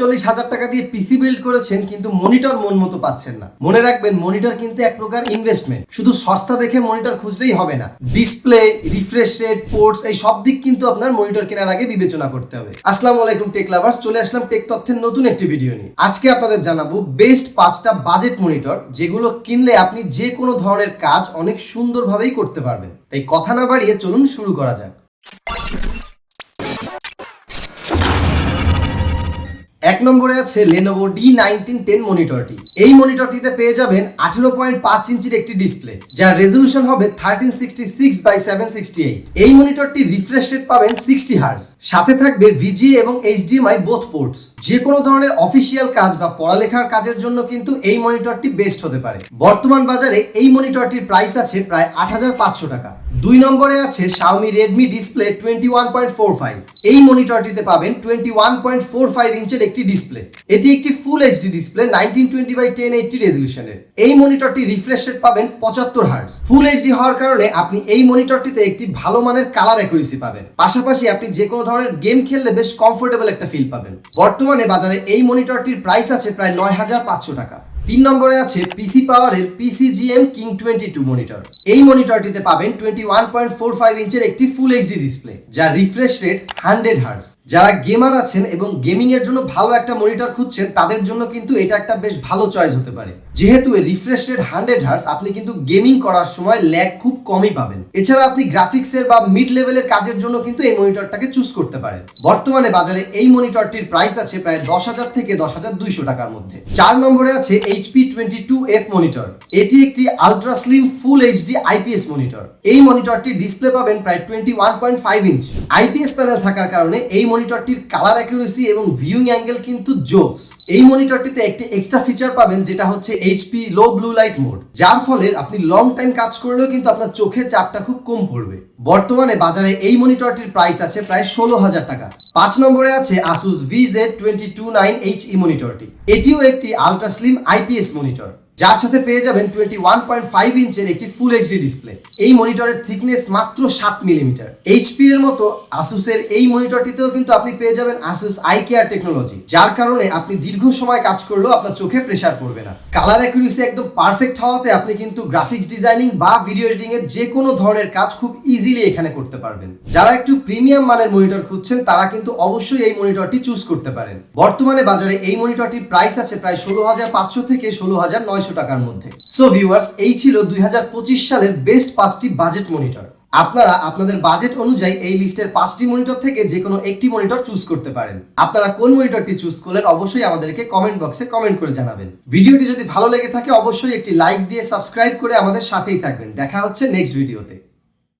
চল্লিশ হাজার টাকা দিয়ে পিসি বিল্ড করেছেন, কিন্তু মনিটর মন মতো পাচ্ছেন না। মনে রাখবেন মনিটর কিন্তু এক প্রকার ইনভেস্টমেন্ট শুধু সস্তা দেখে মনিটর খুঁজলেই হবে না। ডিসপ্লে রিফ্রেশ রেট পোর্টস এই সব দিক কিন্তু আপনার মনিটর কেনার আগে বিবেচনা করতে হবে। আসসালামু আলাইকুম টেক লাভার্স চলে আসলাম টেক তথ্যের নতুন একটি ভিডিও নিয়ে। আজকে আপনাদের জানাব বেস্ট পাঁচটা বাজেট মনিটর যেগুলো কিনলে আপনি যে কোনো ধরনের কাজ অনেক সুন্দরভাবেই করতে পারবেন। তাই কথা না বাড়িয়ে চলুন শুরু করা যাক। এক নম্বরে আছে লেনোভো ডি নাইনটিন টেন মনিটরটি এই মনিটরটিতে পেয়ে যাবেন আঠেরো পয়েন্ট পাঁচ ইঞ্চির একটি ডিসপ্লে যার রেজলিউশন হবে thirteen sixty six by seven sixty eight এই মনিটরটি রিফ্রেশ রেট পাবেন সিক্সটি হার্স সাথে থাকবে ভিজিএ এবং এইচডিএমআই বোথ পোর্টস যে কোনো ধরনের অফিসিয়াল কাজ বা পড়ালেখার কাজের জন্য কিন্তু এই মনিটরটি বেস্ট হতে পারে। বর্তমান বাজারে এই মনিটরটির প্রাইস আছে প্রায় আট হাজার পাঁচশো টাকা। দুই নম্বরে আছে Xiaomi Redmi display twenty one point four five এই মনিটরটিতে পাবেন twenty one point four five ইঞ্চের একটি ডিসপ্লে এটি একটি full HD display nineteen twenty by ten eighty রেজলিউশনের এই মনিটরটি রিফ্রেশ রেট পাবেন পঁচাত্তর হার্টস ফুল এইচডি হওয়ার কারণে আপনি এই মনিটরটিতে একটি ভালো মানের কালার অ্যাকুরেসি পাবেন। পাশাপাশি আপনি যে কোনো ধরনের গেম খেললে বেশ কমফোর্টেবল একটা ফিল পাবেন। বর্তমানে বাজারে এই মনিটরটির প্রাইস আছে প্রায় নয় হাজার পাঁচশো টাকা। তিন নম্বরে আছে পিসি পাওয়ারের PCGM king twenty two monitor এই মনিটরটিতে পাবেন twenty one point four five ইঞ্চের একটি ফুল এইচডি ডিসপ্লে যার রিফ্রেশ রেট হান্ড্রেড হার্স যারা গেমার আছেন এবং গেমিং এর জন্য ভালো একটা মনিটর খুঁজছেন, তাদের জন্য কিন্তু এটা একটা বেশ ভালো চয়েস হতে পারে। যেহেতু এর রিফ্রেশ রেট হান্ড্রেড হার্স আপনি কিন্তু গেমিং করার সময় ল্যাগ খুব কমই পাবেন। এছাড়া আপনি গ্রাফিক্সের বা মিড লেভেলের কাজের জন্য কিন্তু এই মনিটরটাকে চুজ করতে পারেন। বর্তমানে বাজারে এই মনিটরটির প্রাইস আছে প্রায় দশ হাজার থেকে দশ হাজার দুইশো টাকার মধ্যে। চার নম্বরে আছে HP twenty two F monitor এটি একটি ultra slim full HD IPS monitor. এই মনিটরটির ডিসপ্লে পাবেন প্রায় twenty one point five inch IPS panel থাকার কারণে এই মনিটরটির কালার অ্যাকুরেসি এবং ভিউইং অ্যাঙ্গেল কিন্তু জোস। এই মনিটরটিতে একটি এক্সট্রা ফিচার পাবেন যেটা হচ্ছে HP low blue light mode যার ফলে আপনি লং টাইম কাজ করলেও কিন্তু আপনার চোখের চাপটা খুব কম পড়বে। বর্তমানে বাজারে এই মনিটরটির প্রাইস আছে প্রায় ষোলো হাজার টাকা। পাঁচ নম্বরে আছে Asus VZ twenty two nine H E মনিটরটি। এটিও একটি আলট্রা স্লিম আইপিএস মনিটর। যার সাথে পেয়ে যাবেন টোয়েন্টি ওয়ান পয়েন্ট ফাইভ ইঞ্চের একটি ফুল এইচডি ডিসপ্লে এই মনিটরের থিকনেস মাত্র সাত মিলিমিটার এইচপি এর মতো আসুসের এই মনিটরটিতেও কিন্তু আপনি পেয়ে যাবেন আসুস আই কেয়ার টেকনোলজি যার কারণে আপনি দীর্ঘ সময় কাজ করলেও আপনার চোখে প্রেসার পড়বে না। কালার অ্যাকুরেসি একদম পারফেক্ট হওয়াতে আপনি কিন্তু গ্রাফিক্স ডিজাইনিং বা ভিডিও এডিটিং এর যে কোনো ধরনের কাজ খুব ইজিলি এখানে করতে পারবেন। যারা একটু প্রিমিয়াম মানের মনিটর খুঁজছেন, তারা কিন্তু অবশ্যই এই মনিটরটি চুজ করতে পারেন। বর্তমানে বাজারে এই মনিটরটির প্রাইস আছে প্রায় ষোলো হাজার পাঁচশো থেকে ষোলো হাজার নয়শো টাকার মধ্যে। সো ভিউয়ার্স এই ছিল দুই হাজার পঁচিশ সালের বেস্ট পাঁচটি বাজেট মনিটর আপনারা আপনাদের বাজেট অনুযায়ী এই লিস্টের পাঁচটি মনিটর থেকে যে কোনো একটি মনিটর চুজ করতে পারেন। আপনারা কোন মনিটরটি চুজ করলেন অবশ্যই আমাদেরকে কমেন্ট বক্সে কমেন্ট করে জানাবেন। ভিডিওটি যদি ভালো লেগে থাকে, অবশ্যই একটি লাইক দিয়ে সাবস্ক্রাইব করে আমাদের সাথেই থাকবেন। দেখা হচ্ছে নেক্সট ভিডিওতে